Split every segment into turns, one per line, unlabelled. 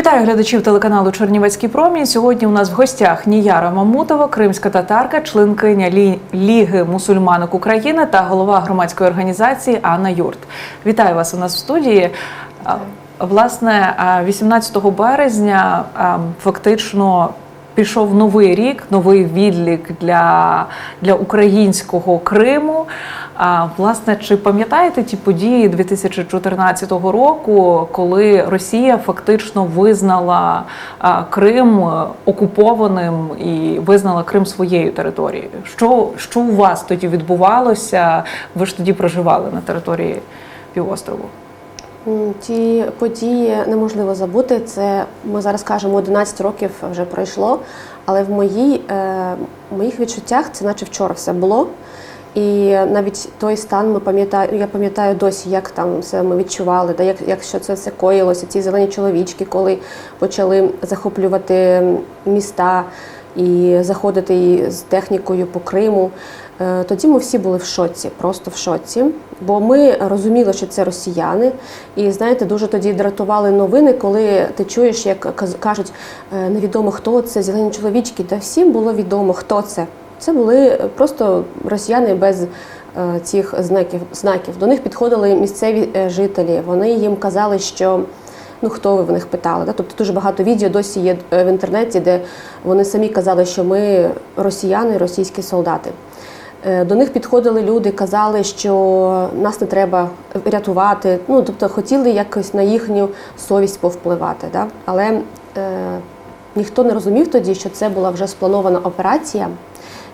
Вітаю глядачів телеканалу Чернівецький промінь. Сьогодні у нас в гостях Ніяра Мамутова, кримська татарка, членкиня Лі- Ліги мусульманок України та голова громадської організації Анна Юрт. Вітаю вас у нас в студії. Власне, 18 березня фактично пішов новий рік, новий відлік для, для українського Криму. А власне, чи пам'ятаєте ті події 2014 року, коли Росія фактично визнала Крим е, окупованим і визнала Крим своєю територією? Що, що у вас тоді відбувалося? Ви ж тоді проживали на території півострову?
Ті події неможливо забути. Це ми зараз кажемо 11 років вже пройшло, але в моїй, е, в моїх відчуттях це наче вчора все було. І навіть той стан ми пам'ятаю, я пам'ятаю досі, як там все ми відчували, да, як, як що це все коїлося, ці зелені чоловічки, коли почали захоплювати міста і заходити з технікою по Криму. Е, Тоді ми всі були в шоці, просто в шоці. Бо ми розуміли, що це росіяни. І знаєте, дуже тоді дратували новини, коли ти чуєш, як кажуть, е, невідомо хто це, зелені чоловічки. Та всім було відомо, хто це. Це були просто росіяни без е, цих знаків. знаків. До них підходили місцеві е, жителі. Вони їм казали, що ну хто ви в них питали. Да? Тобто дуже багато відео досі є е, в інтернеті, де вони самі казали, що ми росіяни, російські солдати. Е, До них підходили люди, казали, що нас не треба рятувати. Ну тобто хотіли якось на їхню совість повпливати. Да? Але е, ніхто не розумів тоді, що це була вже спланована операція,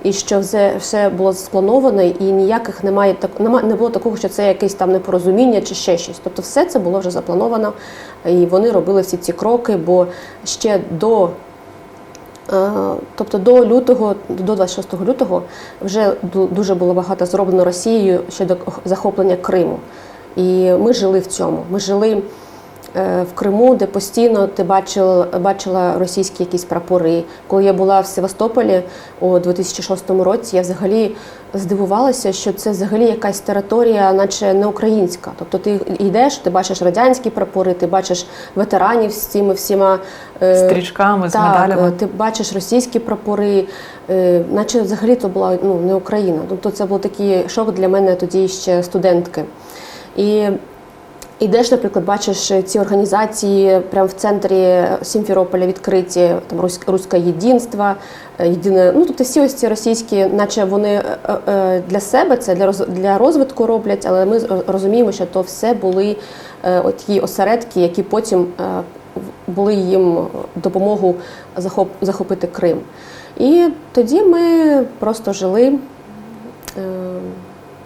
і що все, все було сплановано, і ніяких немає так, нема, не було такого, що це якесь там непорозуміння чи ще щось. Тобто, все це було вже заплановано, і вони робили всі ці кроки, бо ще до Е, Тобто до лютого, до 26 лютого, вже дуже було багато зроблено Росією щодо захоплення Криму. І ми жили в цьому. Ми жили в Криму, де постійно ти бачила, бачила російські якісь прапори. Коли я була в Севастополі у 2006 році, я взагалі здивувалася, що це взагалі якась територія, наче не українська. Тобто ти йдеш, ти бачиш радянські прапори, ти бачиш ветеранів з цими всіма е,
Стрічками з
так,
медалями?
е, ти бачиш російські прапори, е, наче взагалі то була ну, не Україна. Тобто це був такий шок для мене тоді ще студентки. І Ідеш, наприклад, бачиш ці організації прямо в центрі Сімферополя відкриті, там Русь- Руське єдинство, е, єдине. Ну тобто всі ось ці російські, наче вони е, е, для себе це для для розвитку роблять, але ми розуміємо, що то все були ті осередки, які потім були їм допомогу захоп, захопити Крим. І тоді ми просто жили.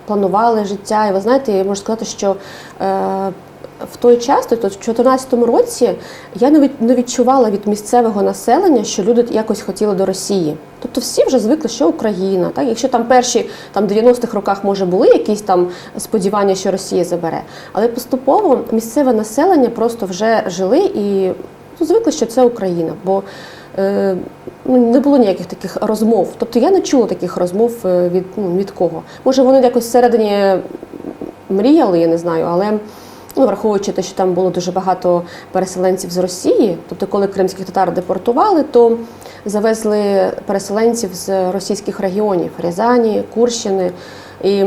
Планували життя. І ви знаєте, я можу сказати, що е, в той час, тобто в 2014 році, я не від- не відчувала від місцевого населення, що люди якось хотіли до Росії. Тобто всі вже звикли, що Україна. Так? Якщо там перші там, 90-х роках, може, були якісь там сподівання, що Росія забере. Але поступово місцеве населення просто вже жили і ну, звикли, що це Україна. Бо е, не було ніяких таких розмов. Тобто я не чула таких розмов е, від, ну, від кого. Може, вони якось всередині мріяли, я не знаю, але ну, враховуючи те, що там було дуже багато переселенців з Росії, тобто, коли кримських татар депортували, то завезли переселенців з російських регіонів Рязані, Курщини. І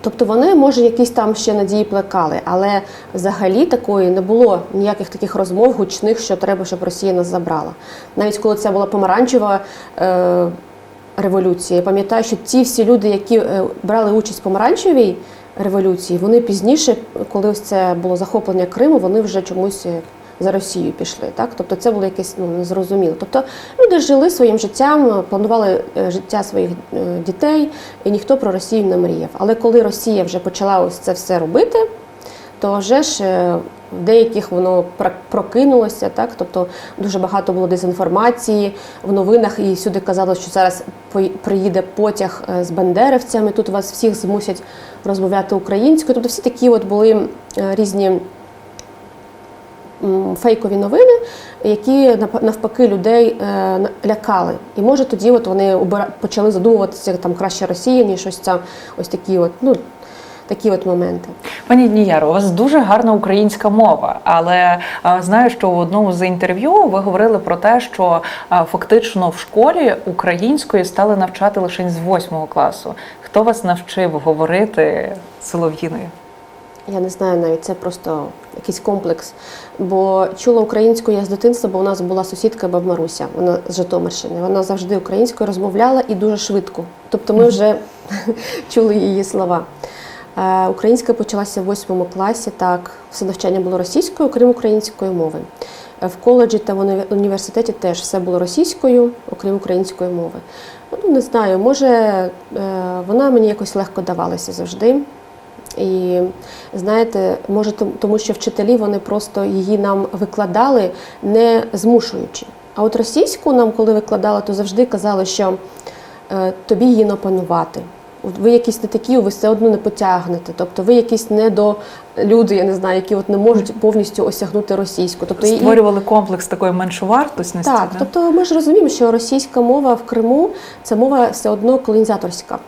Тобто вони, може, якісь там ще надії плекали, але взагалі такої не було ніяких таких розмов гучних, що треба, щоб Росія нас забрала. Навіть коли це була помаранчева е, революція, я пам'ятаю, що ті всі люди, які е, брали участь в помаранчевій революції, вони пізніше, коли ось це було захоплення Криму, вони вже чомусь. Е, За Росію пішли, так тобто це було якесь ну незрозуміло. Тобто люди жили своїм життям, планували е, життя своїх е, дітей, і ніхто про Росію не мріяв. Але коли Росія вже почала ось це все робити, то вже ж е, в деяких воно прокинулося, так тобто дуже багато було дезінформації в новинах, і сюди казали, що зараз приїде потяг е, з бандерівцями. Тут вас всіх змусять розмовляти українською. Тобто всі такі от були е, різні фейкові новини, які навпаки людей е, лякали. І може тоді от вони почали задумуватися там краще Росія, ніж ось ця ось такі от, ну такі от моменти.
Пані Дніяро, у вас дуже гарна українська мова, але а, знаю, що в одному з інтерв'ю ви говорили про те, що а, фактично в школі української стали навчати лише з восьмого класу. Хто вас навчив говорити солов'їною?
Я не знаю навіть це просто якийсь комплекс. Бо чула українську я з дитинства, бо у нас була сусідка баба Маруся, вона з Житомирщини. Вона завжди українською розмовляла і дуже швидко. Тобто ми вже чули її слова. Е, Українська почалася в восьмому класі. Так, все навчання було російською, окрім української мови. Е, В коледжі та в університеті теж все було російською, окрім української мови. Ну, не знаю, може, е, вона мені якось легко давалася завжди. І знаєте, може, тому що вчителі вони просто її нам викладали, не змушуючи. А от російську нам, коли викладали, то завжди казали, що е, тобі її не опанувати. Ви якісь не такі, ви все одно не потягнете. Тобто ви якісь не до люди, я не знаю, які от не можуть повністю осягнути російську. Тобто
Створювали комплекс такої меншовартосності.
так,
да?
тобто ми ж розуміємо, що російська мова в Криму це мова все одно колонізаторська.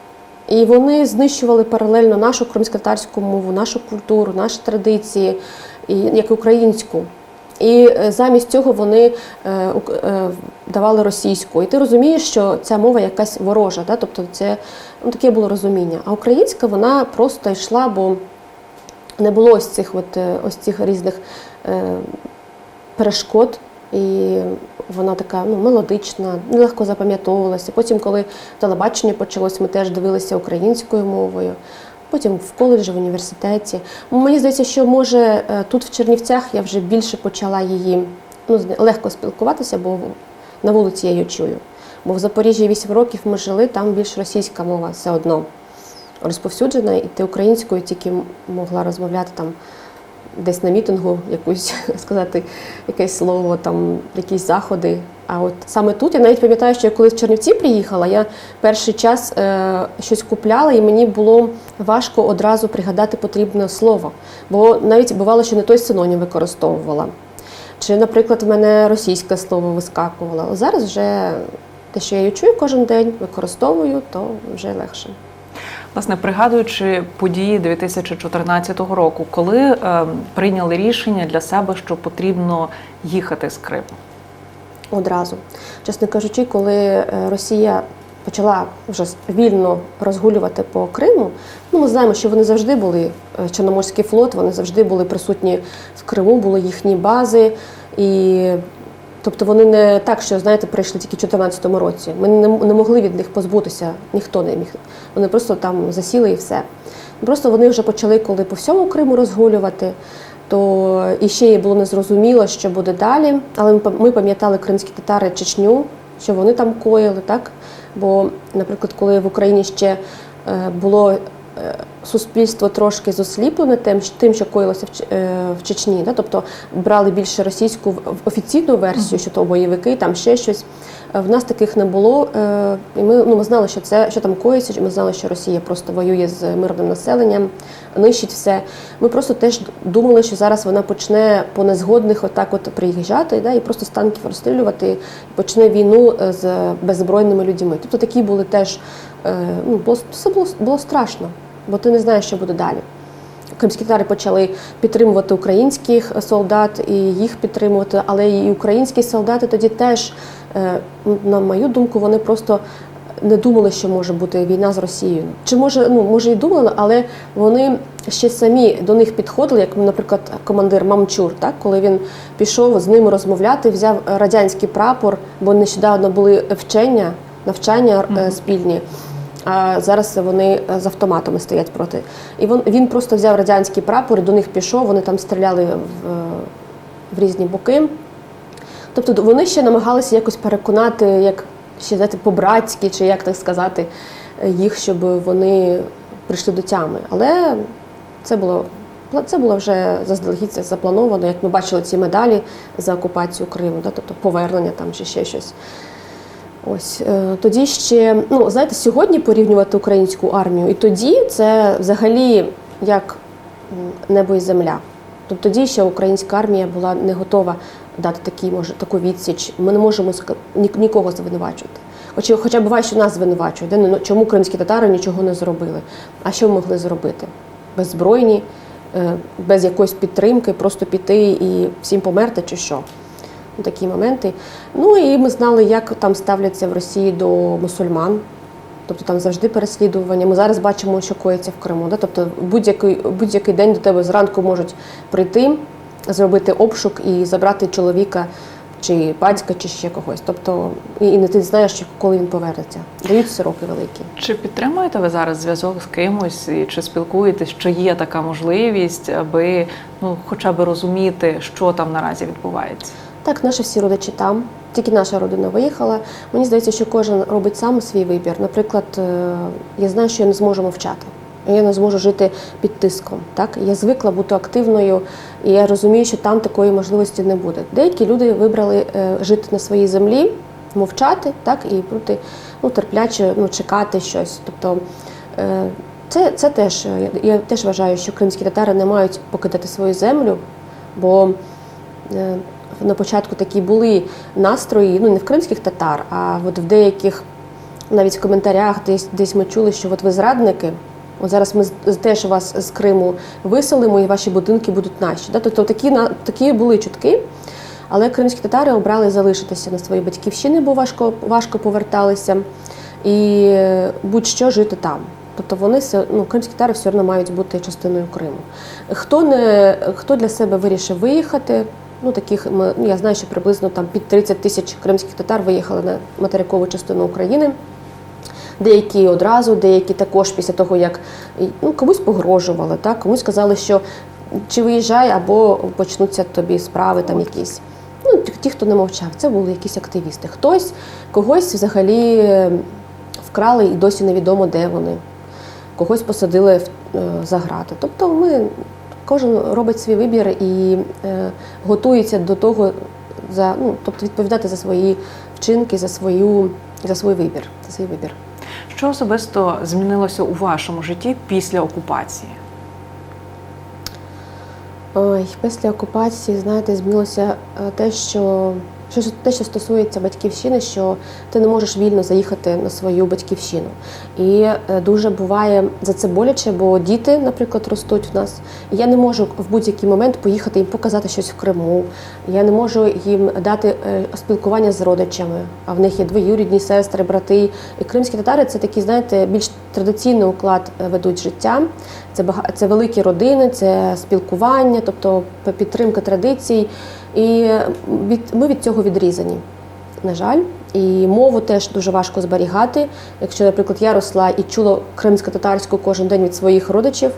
І вони знищували паралельно нашу кримськотарську мову, нашу культуру, наші традиції, як і українську. І е, замість цього вони е, е, давали російську. І ти розумієш, що ця мова якась ворожа, да? тобто це ну, таке було розуміння. А українська вона просто йшла, бо не було ось цих, от, ось цих різних перешкод. І вона така ну, мелодична, легко запам'ятовувалася. Потім, коли телебачення почалось, ми теж дивилися українською мовою. Потім в коледжі, в університеті. Мені здається, що може е, тут в Чернівцях я вже більше почала її ну, легко спілкуватися, бо на вулиці я її чую. Бо в Запоріжжі 8 років ми жили, там більш російська мова все одно розповсюджена, і ти українською тільки могла розмовляти там десь на мітингу якусь сказати якесь слово, там якісь заходи. А от саме тут я навіть пам'ятаю, що я коли в Чернівці приїхала, я перший час е, щось купляла, і мені було важко одразу пригадати потрібне слово. Бо навіть бувало, що не той синонім використовувала. Чи, наприклад, в мене російське слово вискакувало. Зараз вже те, що я її чую кожен день, використовую, то вже легше.
Власне, пригадуючи події 2014 року, коли е, прийняли рішення для себе, що потрібно їхати з Криму.
одразу. Чесно кажучи, коли е, Росія почала вже вільно розгулювати по Криму, ну ми знаємо, що вони завжди були е, Чорноморський флот, вони завжди були присутні в Криму, були їхні бази. І тобто вони не так, що знаєте, прийшли тільки в 2014 році. Ми не, не могли від них позбутися, ніхто не міг. Вони просто там засіли і все. Просто вони вже почали, коли по всьому Криму розгулювати, то і ще було незрозуміло, що буде далі. Але ми пам'ятали кримські татари Чечню, що вони там коїли, так? Бо, наприклад, коли в Україні ще е, було суспільство трошки засліплене тим, тим, що коїлося в, е, в Чечні, да? тобто брали більше російську в- офіційну версію, що то бойовики, там ще щось. Е, В нас таких не було, е, і ми, ну, ми знали, що це що там коїться, ми знали, що Росія просто воює з мирним населенням, нищить все. Ми просто теж думали, що зараз вона почне по незгодних отак от приїжджати да, і просто з танків розстрілювати, і почне війну е, з беззбройними людьми. Тобто такі були теж е, ну, було, все було, було страшно, бо ти не знаєш, що буде далі. Кримські татари почали підтримувати українських солдат і їх підтримувати, але і українські солдати тоді теж, е, на мою думку, вони просто не думали, що може бути війна з Росією. Чи може, ну може і думали, але вони ще самі до них підходили, як, наприклад, командир Мамчур, так коли він пішов з ними розмовляти, взяв радянський прапор, бо нещодавно були вчення, навчання е, спільні. А зараз вони е, з автоматами стоять проти. І він, він просто взяв радянський прапор, до них пішов, вони там стріляли в, в різні боки. Тобто вони ще намагалися якось переконати, як ще знаєте, по-братськи, чи як так сказати, е, їх, щоб вони прийшли до тями. Але це було. Це було вже заздалегідь заплановано, як ми бачили ці медалі за окупацію Криму, да, тобто повернення там чи ще щось. Ось е, тоді ще, ну знаєте, сьогодні порівнювати українську армію, і тоді це взагалі як небо і земля. Тобто тоді ще українська армія була не готова дати такий, може, таку відсіч. Ми не можемо нікого звинувачувати. Хоча, хоча буває, що нас звинувачують. де, Ну, чому кримські татари нічого не зробили? А що могли зробити? беззбройні, е, без якоїсь підтримки, просто піти і всім померти чи що. Такі моменти. Ну і ми знали, як там ставляться в Росії до мусульман. Тобто там завжди переслідування. Ми зараз бачимо, що коїться в Криму. Да? Тобто будь-який будь-який день до тебе зранку можуть прийти, зробити обшук і забрати чоловіка чи батька, чи ще когось. Тобто, і, і не ти знаєш, коли він повернеться. Дають сроки великі.
Чи підтримуєте ви зараз зв'язок з кимось, чи спілкуєтесь, чи є така можливість, аби ну хоча б розуміти, що там наразі відбувається?
Так, наші всі родичі там. Тільки наша родина виїхала. Мені здається, що кожен робить сам свій вибір. Наприклад, е, я знаю, що я не зможу мовчати. Я не зможу жити під тиском. Так? Я звикла бути активною, і я розумію, що там такої можливості не буде. Деякі люди вибрали е, жити на своїй землі, мовчати, так, і бути ну, терпляче, ну, чекати щось. Тобто е, це, це теж, я, теж вважаю, що кримські татари не мають покидати свою землю, бо на початку такі були настрої, ну не в кримських татар, а от в деяких навіть в коментарях десь десь ми чули, що от ви зрадники. От зараз ми теж вас з Криму виселимо, і ваші будинки будуть наші. Да? Тобто такі такі були чутки. Але кримські татари обрали залишитися на своїй батьківщині, бо важко важко поверталися, і будь-що жити там. Тобто вони ну, кримські татари все одно мають бути частиною Криму. Хто не хто для себе вирішив виїхати? Ну таких ми- ну, я знаю, що приблизно там під 30 тисяч кримських татар виїхали на материкову частину України. Деякі одразу, деякі також після того, як ну, комусь погрожували, так? комусь сказали, що чи виїжджай, або почнуться тобі справи там якісь. Ну, ті- хто не мовчав, це були якісь активісти. Хтось когось взагалі е, вкрали і досі невідомо, де вони. Когось посадили е, за грати. Тобто ми, кожен робить свій вибір і е, готується до того, за, ну, тобто відповідати за свої вчинки, за, свою, за свій вибір. За свій вибір.
Що особисто змінилося у вашому житті після окупації?
Ой, після окупації, знаєте, змінилося е, те, що, що те, що стосується батьківщини, що ти не можеш вільно заїхати на свою батьківщину. І е, дуже буває за це боляче, бо діти, наприклад, ростуть в нас. Я не можу в будь-який момент поїхати їм показати щось в Криму. Я не можу їм дати е, спілкування з родичами. А в них є двоюрідні сестри, брати. І кримські татари це такі, знаєте, більш традиційний уклад е, ведуть життя. Це це великі родини, це спілкування, тобто підтримка традицій. І від, ми від цього відрізані, на жаль. І мову теж дуже важко зберігати. Якщо, наприклад, я росла і чула кримсько-татарську кожен день від своїх родичів,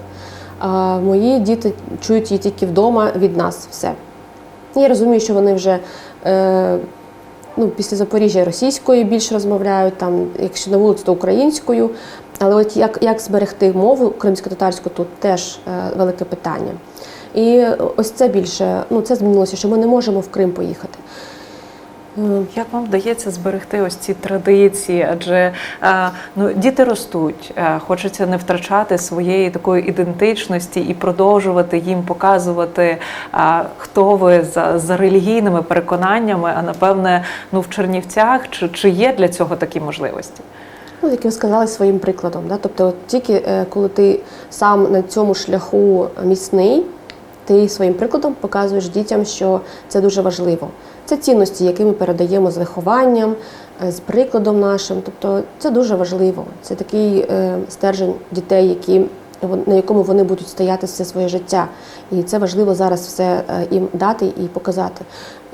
а мої діти чують її тільки вдома від нас все. Я розумію, що вони вже е, ну, після Запоріжжя російською більш розмовляють, там, якщо на вулиці, то українською. Але от як, як зберегти мову кримсько-татарську тут теж е, велике питання. І ось це більше, ну це змінилося, що ми не можемо в Крим поїхати. Е,
Як вам вдається зберегти ось ці традиції? Адже е, ну, діти ростуть, е, хочеться не втрачати своєї такої ідентичності і продовжувати їм показувати, хто ви за, за релігійними переконаннями. А напевне, ну в Чернівцях чи, чи є для цього такі можливості?
Ну, як ви сказали своїм прикладом. Да? Тобто, от тільки коли ти сам на цьому шляху міцний, ти своїм прикладом показуєш дітям, що це дуже важливо. Це цінності, які ми передаємо з вихованням, е, з прикладом нашим. Тобто це дуже важливо. Це такий е, стержень дітей, які на якому вони будуть стояти все своє життя. І це важливо зараз все е, їм дати і показати.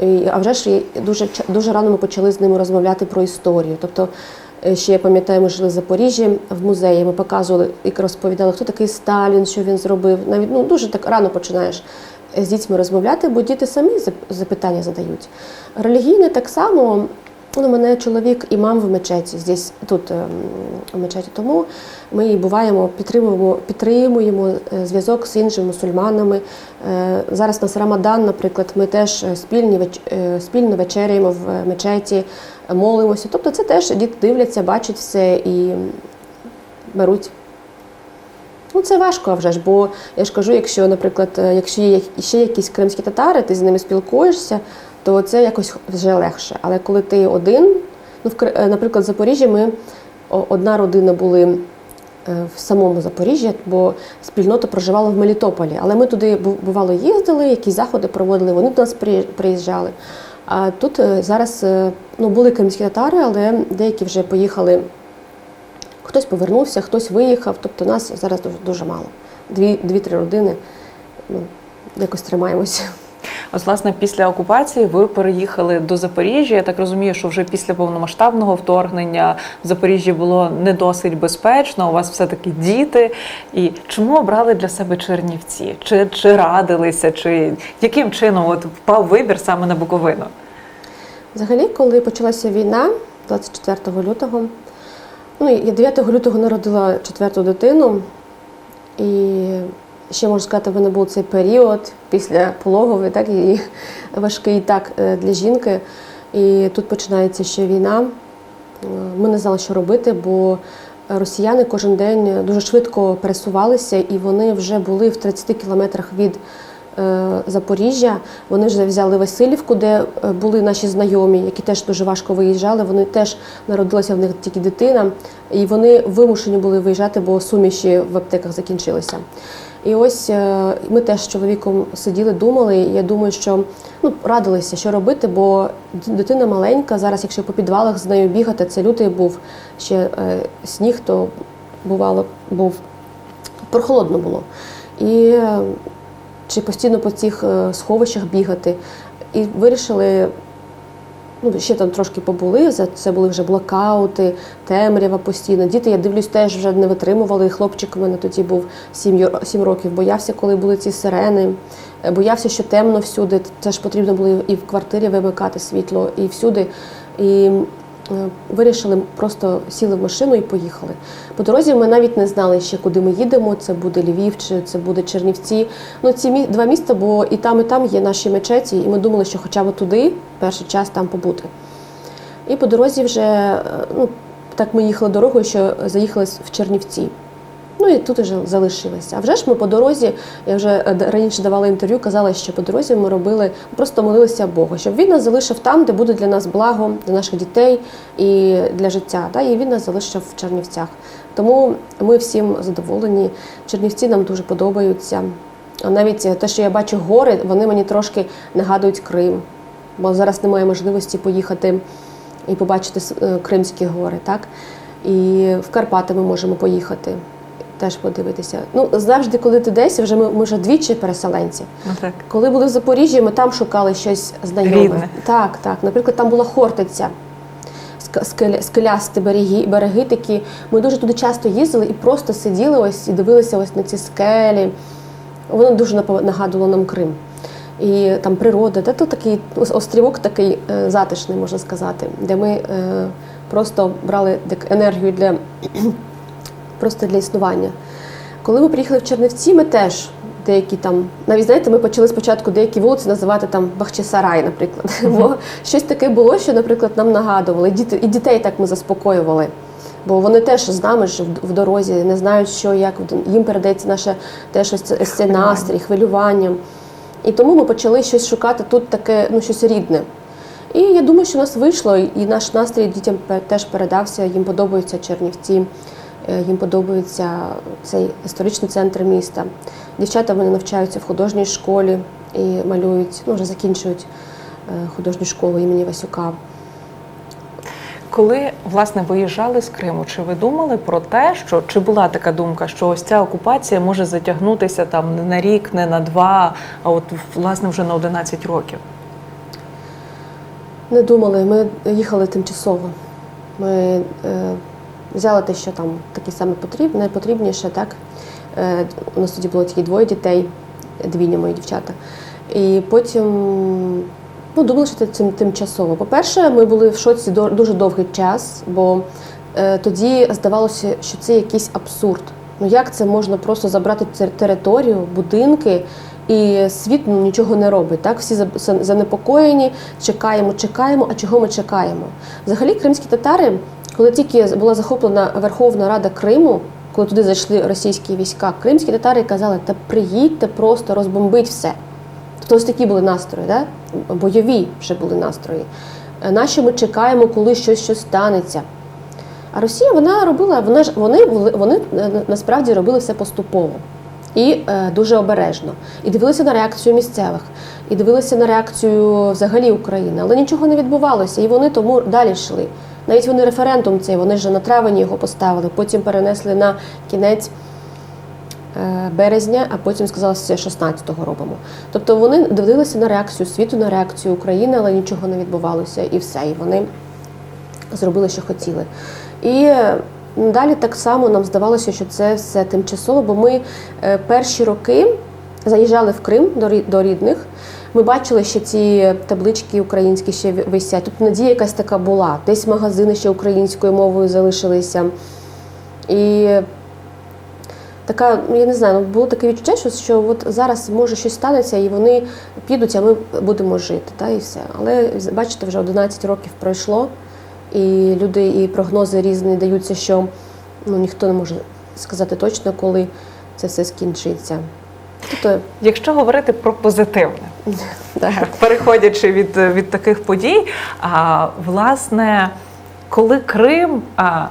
І, а вже ж дуже, дуже рано ми почали з ними розмовляти про історію. Тобто, ще я пам'ятаю, ми жили в Запоріжжі в музеї. Ми показували і розповідали, хто такий Сталін, що він зробив. Навіть ну дуже так рано починаєш е, з дітьми розмовляти, бо діти самі запитання задають. Релігійне так само. Ну, мене чоловік імам в мечеті, здесь, тут ем, в мечеті. Тому ми буваємо, підтримуємо, підтримуємо е, зв'язок з іншими мусульманами. Е, Зараз у нас Рамадан, наприклад, ми теж е, спільні, спільно вечеряємо в мечеті, молимося. Тобто це теж діти дивляться, бачать все і беруть. Ну, це важко вже ж, бо я ж кажу, якщо, наприклад, якщо є ще якісь кримські татари, ти з ними спілкуєшся, то це якось вже легше. Але коли ти один, ну, е, наприклад, в Запоріжжі ми одна родина були е, в самому Запоріжжі, бо спільнота проживала в Мелітополі. Але ми туди бувало їздили, якісь заходи проводили, вони до нас приїжджали. А тут е, зараз ну, були кримські татари, але деякі вже поїхали. Хтось повернувся, хтось виїхав. Тобто нас зараз дуже, мало. Дві- Дві-три родини. Ну, якось тримаємося.
Ось, власне, після окупації ви переїхали до Запоріжжя. Я так розумію, що вже після повномасштабного вторгнення в Запоріжжі було не досить безпечно. У вас все-таки діти. І чому обрали для себе Чернівці? Чи, чи радилися, чи яким чином от впав вибір саме на Буковину?
Взагалі, коли почалася війна 24 лютого, ну я 9 лютого народила четверту дитину, і ще можу сказати, в мене був цей період після пологовий, так і важкий так е, для жінки. І тут починається ще війна. Е, Ми не знали, що робити, бо росіяни кожен день дуже швидко пересувалися, і вони вже були в 30 кілометрах від е, Запоріжжя. Вони вже взяли Васильівку, де були наші знайомі, які теж дуже важко виїжджали. Вони теж народилася в них тільки дитина, і вони вимушені були виїжджати, бо суміші в аптеках закінчилися. І ось е, ми теж з чоловіком сиділи, думали. І я думаю, що ну радилися, що робити, бо дитина маленька. Зараз, якщо по підвалах з нею бігати, це лютий був ще е, сніг, то бувало був прохолодно було. І е, чи постійно по цих сховищах бігати. І вирішили, ну, ще там трошки побули, це були вже блокаути, темрява постійно. Діти, я дивлюсь, теж вже не витримували. Хлопчик у мене тоді був 7, 7 років, боявся, коли були ці сирени, е, боявся, що темно всюди. Це ж потрібно було і в квартирі вимикати світло, і всюди. І вирішили, просто сіли в машину і поїхали. По дорозі ми навіть не знали ще, куди ми їдемо. Це буде Львів чи це буде Чернівці. Ну, ці мі- два міста, бо і там, і там є наші мечеті, і ми думали, що хоча б туди перший час там побути. І по дорозі вже, е, ну, так ми їхали дорогою, що заїхали в Чернівці. Ну і тут вже залишилися. А вже ж ми по дорозі, я вже е, раніше давала інтерв'ю, казала, що по дорозі ми робили, просто молилися Богу, щоб він нас залишив там, де буде для нас благо, для наших дітей і для життя. Да? І він нас залишив в Чернівцях. Тому ми всім задоволені. Чернівці нам дуже подобаються. А навіть те, що я бачу гори, вони мені трошки нагадують Крим, бо зараз немає можливості поїхати і побачити е, Кримські гори, так? І в Карпати ми можемо поїхати. Теж подивитися. Ну завжди, коли ти десь, вже ми, ми вже двічі переселенці.
Ну так.
Коли були в Запоріжжі, ми там шукали щось знайоме.
Рідне.
Так, так. Наприклад, там була Хортиця, скелясті береги, береги такі. Ми дуже туди часто їздили і просто сиділи ось і дивилися ось на ці скелі. Воно дуже нагадувало нам Крим. І там природа, де то такий острівок такий е, затишний, можна сказати, де ми е, просто брали енергію для просто для існування. Коли ми приїхали в Чернівці, ми теж деякі там, навіть знаєте, ми почали спочатку деякі вулиці називати там Бахчисарай, наприклад. Бо щось таке було, що, наприклад, нам нагадували. І дітей так ми заспокоювали. Бо вони теж з нами ж в- дорозі, не знають, що як їм передається наше теж ось цей настрій, хвилювання. І тому ми почали щось шукати тут таке, ну щось рідне. І я думаю, що у нас вийшло, і наш настрій дітям теж передався. Їм подобаються Чернівці, їм подобається цей історичний центр міста. Дівчата вони навчаються в художній школі і малюють, ну вже закінчують е, художню школу імені Васюка.
Коли власне виїжджали з Криму, чи ви думали про те, що чи була така думка, що ось ця окупація може затягнутися там не на рік, не на два, а от власне вже на 11 років?
Не думали, ми їхали тимчасово. Ми е, взяли те, що там таке саме потрібне, найпотрібніше, так. Е, у нас тоді було тільки двоє дітей, двійня мої дівчата. І потім ну, думали, що це тим- тимчасово. По-перше, ми були в шоці дуже довгий час, бо е, тоді здавалося, що це якийсь абсурд. Ну як це можна просто забрати територію, будинки, і світ ну, нічого не робить. Так? Всі за- за- занепокоєні, чекаємо, чекаємо. А чого ми чекаємо? Взагалі, кримські татари, коли тільки була захоплена Верховна Рада Криму, коли туди зайшли російські війська, кримські татари казали, та приїдьте просто розбомбить все. Тобто ось такі були настрої, да? бойові вже були настрої. Е, Наші ми чекаємо, коли щось, щось станеться. А Росія вона робила, вона ж вони вони е, насправді робили все поступово і е, дуже обережно. І дивилися на реакцію місцевих, і дивилися на реакцію взагалі України, але нічого не відбувалося, і вони тому далі йшли. Навіть вони референдум цей, вони ж на травені його поставили, потім перенесли на кінець е, березня, а потім сказали, що 16-го робимо. Тобто вони дивилися на реакцію світу, на реакцію України, але нічого не відбувалося, і все. І вони зробили, що хотіли. І далі так само нам здавалося, що це все тимчасово, бо ми е, перші роки заїжджали в Крим до рідних. Ми бачили, що ці таблички українські ще висять. Тут надія якась така була. Десь магазини ще українською мовою залишилися. І така, ну я не знаю, ну було таке відчуття, що, що от зараз може щось станеться, і вони підуть, а ми будемо жити, та і все. Але бачите, вже 11 років пройшло, і люди і прогнози різні даються, що ну ніхто не може сказати точно, коли це все скінчиться. Тобто,
Якщо говорити про позитивне,
так.
переходячи від, від таких подій, а, власне, коли Крим а,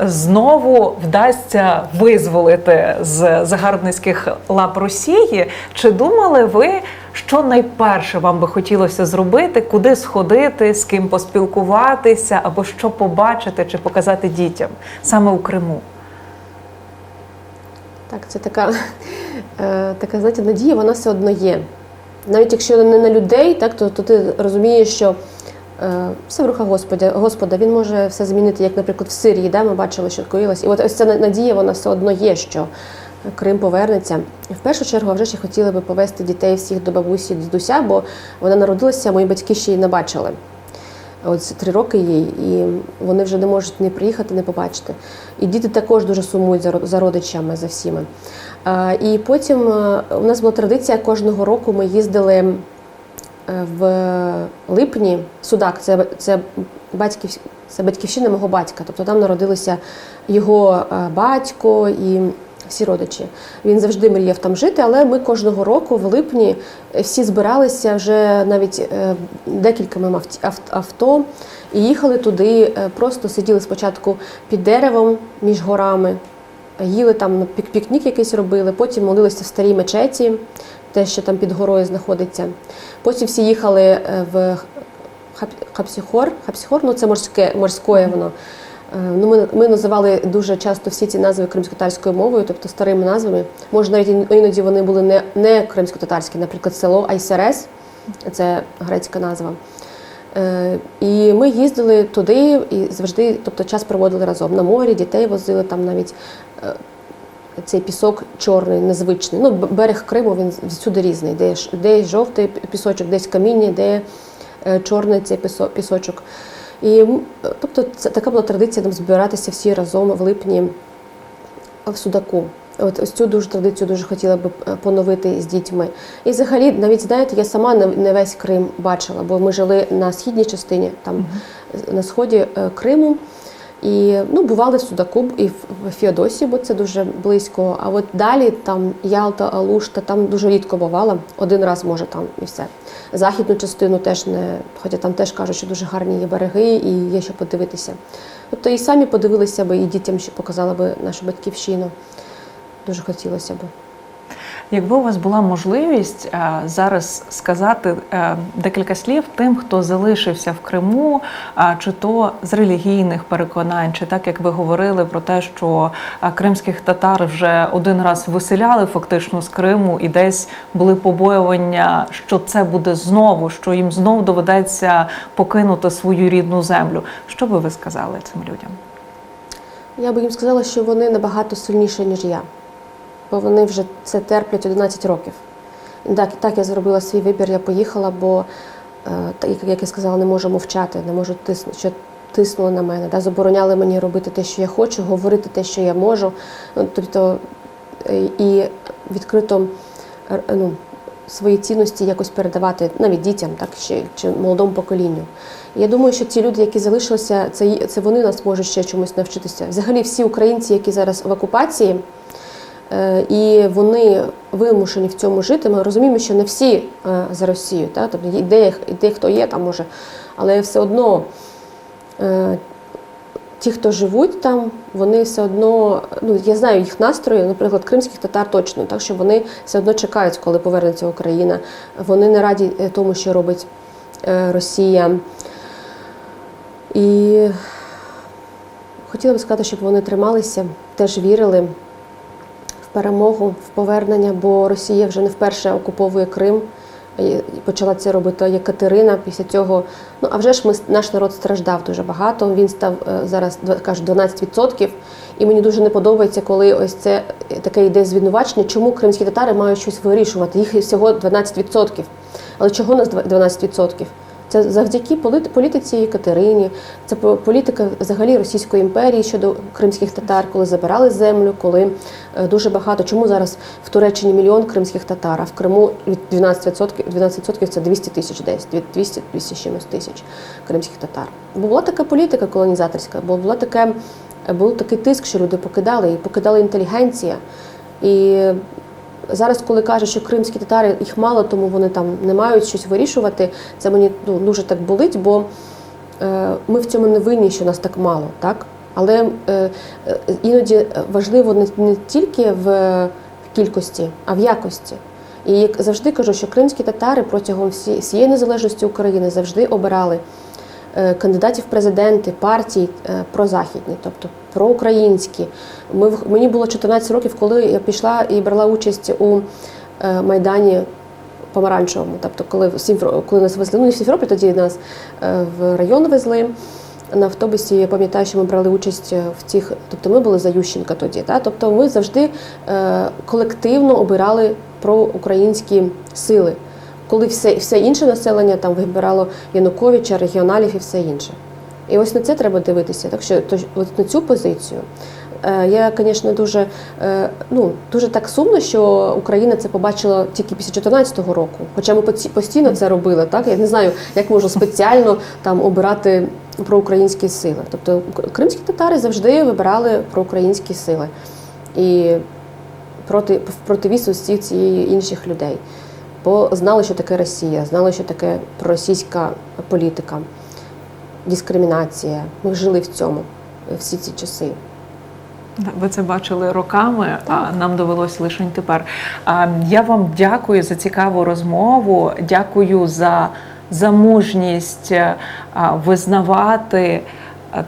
знову вдасться визволити з загарбницьких лап Росії, чи думали ви, що найперше вам би хотілося зробити, куди сходити, з ким поспілкуватися, або що побачити чи показати дітям саме у Криму?
Так, це така, е, така знаєте, надія, вона все одно є. Навіть якщо не на людей, так, то, то ти розумієш, що е, все в руках Господа, Господа, він може все змінити, як, наприклад, в Сирії, да, ми бачили, що коїлось. І от ось ця надія, вона все одно є, що Крим повернеться. В першу чергу, вже ж я хотіла би повести дітей всіх до бабусі, дідуся, бо вона народилася, мої батьки ще її не бачили. От три роки їй, і вони вже не можуть не приїхати, не побачити. І діти також дуже сумують за родичами, за всіми. І потім е, у нас була традиція кожного року ми їздили е, в липні. Судак, це, це, батьків, це батьківщина мого батька. Тобто там народилися його е, батько і всі родичі. Він завжди мріяв там жити, але ми кожного року в липні всі збиралися вже навіть е, авт- авто і їхали туди. е, Просто сиділи спочатку під деревом між горами, їли там ну, пік- пікнік якийсь робили, потім молилися в старій мечеті, те, що там під горою знаходиться. Потім всі їхали е, в Хапсіхор. Хапсіхор, ну це морське, морське воно. Е, Ну, ми, ми називали дуже часто всі ці назви кримськотарською мовою, тобто старими назвами. Може, навіть іноді вони були не, не кримськотатарські, наприклад, село Айсерес, це грецька назва. Е, І ми їздили туди і завжди, тобто час проводили разом на морі, дітей возили там навіть. е, Цей пісок чорний, незвичний. Ну, берег Криму він всюди різний. Де, де жовтий пісочок, десь каміння, де е, чорний цей пісо- пісочок. І тобто це така була традиція нам збиратися всі разом в липні в Судаку. От ось цю дуже традицію дуже хотіла би е, поновити з дітьми. І взагалі, навіть знаєте, я сама не, весь Крим бачила, бо ми жили на східній частині, там на сході е, Криму. І ну, бували в Судаку і в Феодосії, бо це дуже близько. А от далі там Ялта, Алушта, там дуже рідко бувала. Один раз може там і все. Західну частину теж не, хоча там теж кажуть, що дуже гарні є береги і є що подивитися. Тобто і самі подивилися би, і дітям ще показала би нашу батьківщину. Дуже хотілося б.
Якби у вас була можливість е, зараз сказати е, декілька слів тим, хто залишився в Криму, е, чи то з релігійних переконань, чи так як ви говорили про те, що кримських татар вже один раз виселяли фактично з Криму, і десь були побоювання, що це буде знову, що їм знову доведеться покинути свою рідну землю. Що би ви сказали цим людям?
Я би їм сказала, що вони набагато сильніші, ніж я, бо вони вже це терплять 11 років. Так, так я зробила свій вибір, я поїхала, бо, е, як- я сказала, не можу мовчати, не можу тиснути, що тиснули на мене, да, забороняли мені робити те, що я хочу, говорити те, що я можу. Ну, Тобто е, і відкрито ну, свої цінності якось передавати навіть дітям, так ще чи молодому поколінню. Я думаю, що ті люди, які залишилися, це, це вони нас можуть ще чомусь навчитися. Взагалі, всі українці, які зараз в окупації, і вони вимушені в цьому жити. Ми розуміємо, що не всі е, за Росію, так? тобто ідея, хто є там може, але все одно. е, ті, хто живуть там, вони все одно, ну я знаю їх настрої, наприклад, кримських татар точно, так що вони все одно чекають, коли повернеться Україна. Вони не раді е, тому, що робить е, Росія. І хотіла би сказати, щоб вони трималися, теж вірили перемогу, в повернення, бо Росія вже не вперше окуповує Крим. І почала це робити Єкатерина. Після цього, ну а вже ж ми наш народ страждав дуже багато. Він став е, зараз кажуть 12%. І мені дуже не подобається, коли ось це е, таке йде звинувачення, чому кримські татари мають щось вирішувати. Їх всього 12%. Але чого нас 12%? Це завдяки політиці Єкатерині, це по- політика взагалі Російської імперії щодо кримських татар, коли забирали землю, коли е, дуже багато. Чому зараз в Туреччині мільйон кримських татар, а в Криму від 12%, 12% це 200 тисяч десь, 200 200 з чимось тисяч кримських татар. Бо була така політика колонізаторська, бо була таке, був такий тиск, що люди покидали, і покидала інтелігенція. І Зараз, коли кажуть, що кримські татари їх мало, тому вони там не мають щось вирішувати, це мені ну, дуже так болить, бо е, ми в цьому не винні, що нас так мало, так? Але е, е, іноді важливо не, тільки в кількості, а в якості. І як завжди кажу, що кримські татари протягом всі- всієї незалежності України завжди обирали кандидатів в президенти партій е, прозахідні, тобто проукраїнські. Ми, мені було 14 років, коли я пішла і брала участь у е, Майдані Помаранчевому. Тобто, коли, коли нас везли, ну не в Сімферополь, тоді нас е, в район везли. На автобусі я пам'ятаю, що ми брали участь е, в цих, тобто ми були за Ющенка тоді. Та? Тобто ми завжди е, колективно обирали проукраїнські сили, коли все, все інше населення там вибирало Януковича, регіоналів і все інше. І ось на це треба дивитися. Так що то, от на цю позицію. е, Я, звісно, дуже е, ну дуже так сумно, що Україна це побачила тільки після 2014 року. Хоча ми постійно це робили. Так я не знаю, як можу спеціально там обирати проукраїнські сили. Тобто кримські татари завжди вибирали проукраїнські сили і проти противіс усіх цієї інших людей. Бо знали, що таке Росія, знали, що таке проросійська політика, дискримінація. Ми жили в цьому всі ці часи.
Ви це бачили роками, а нам довелося лише тепер. Я вам дякую за цікаву розмову. Дякую за, за мужність е, визнавати е,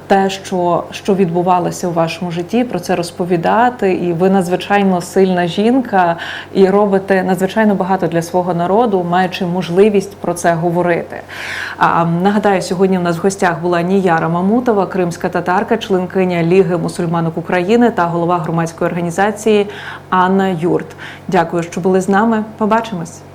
те, що, що відбувалося у вашому житті, про це розповідати. І ви надзвичайно сильна жінка і робите надзвичайно багато для свого народу, маючи можливість про це говорити. А, нагадаю, сьогодні у нас в гостях була Ніяра Мамутова, кримська татарка, членкиня Ліги мусульманок України та голова громадської організації Анна Юрт. Дякую, що були з нами. Побачимось.